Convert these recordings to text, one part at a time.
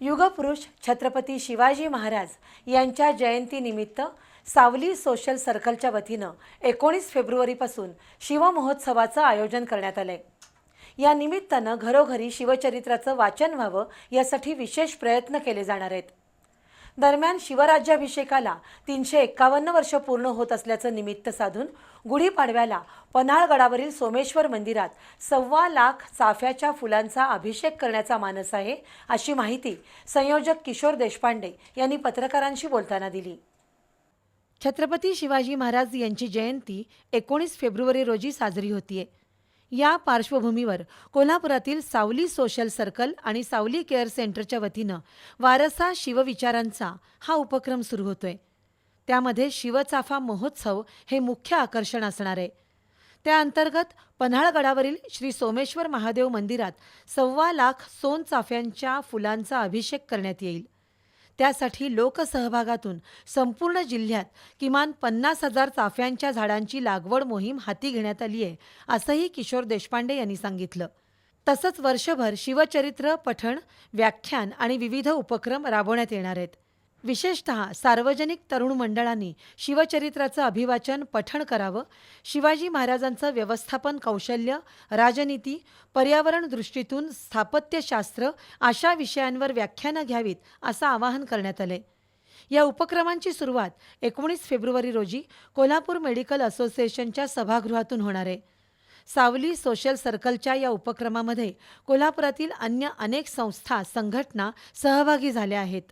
युगपुरुष छत्रपती शिवाजी महाराज यांच्या जयंतीनिमित्त सावली सोशल सर्कलच्या वतीनं एकोणीस फेब्रुवारीपासून शिवमहोत्सवाचं आयोजन करण्यात आलंय. या निमित्तानं घरोघरी शिवचरित्राचं वाचन व्हावं यासाठी विशेष प्रयत्न केले जाणार आहेत. दरम्यान शिवराज्याभिषेकाला तीनशे एक्कावन्न वर्ष पूर्ण होत असल्याचं निमित्त साधून गुढीपाडव्याला पन्हाळगडावरील सोमेश्वर मंदिरात सव्वा लाख चाफ्याच्या फुलांचा अभिषेक करण्याचा मानस आहे अशी माहिती संयोजक किशोर देशपांडे यांनी पत्रकारांशी बोलताना दिली. छत्रपती शिवाजी महाराज यांची जयंती एकोणीस फेब्रुवारी रोजी साजरी होतीये. या पार्श्वभूमीवर कोल्हापुरातील सावली सोशल सर्कल आणि सावली केअर सेंटरच्या वतीनं वारसा शिवविचारांचा हा उपक्रम सुरू होतोय. त्यामध्ये शिवचाफा महोत्सव हे मुख्य आकर्षण असणार आहे. त्या अंतर्गत पन्हाळगडावरील श्री सोमेश्वर महादेव मंदिरात सव्वा लाख सोनचाफ्यांच्या फुलांचा अभिषेक करण्यात येईल. त्यासाठी लोकसहभागातून संपूर्ण जिल्ह्यात किमान पन्नास हजार चाफ्यांच्या झाडांची लागवड मोहीम हाती घेण्यात आली आहे असंही किशोर देशपांडे यांनी सांगितलं. तसंच वर्षभर शिवचरित्र पठण व्याख्यान आणि विविध उपक्रम राबवण्यात येणार आहेत. विशेषतः सार्वजनिक तरुण मंडळांनी शिवचरित्राचं अभिवाचन पठण करावं. शिवाजी महाराजांचं व्यवस्थापन कौशल्य राजनीती पर्यावरण दृष्टीतून स्थापत्यशास्त्र अशा विषयांवर व्याख्यानं घ्यावीत असं आवाहन करण्यात आलंय. या उपक्रमांची सुरुवात एकोणीस फेब्रुवारी रोजी कोल्हापूर मेडिकल असोसिएशनच्या सभागृहातून होणार आहे. सावली सोशल सर्कलच्या या उपक्रमामध्ये कोल्हापुरातील अन्य अनेक संस्था संघटना सहभागी झाल्या आहेत.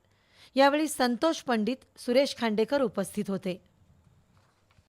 यावेळी संतोष पंडित सुरेश खांडेकर उपस्थित होते.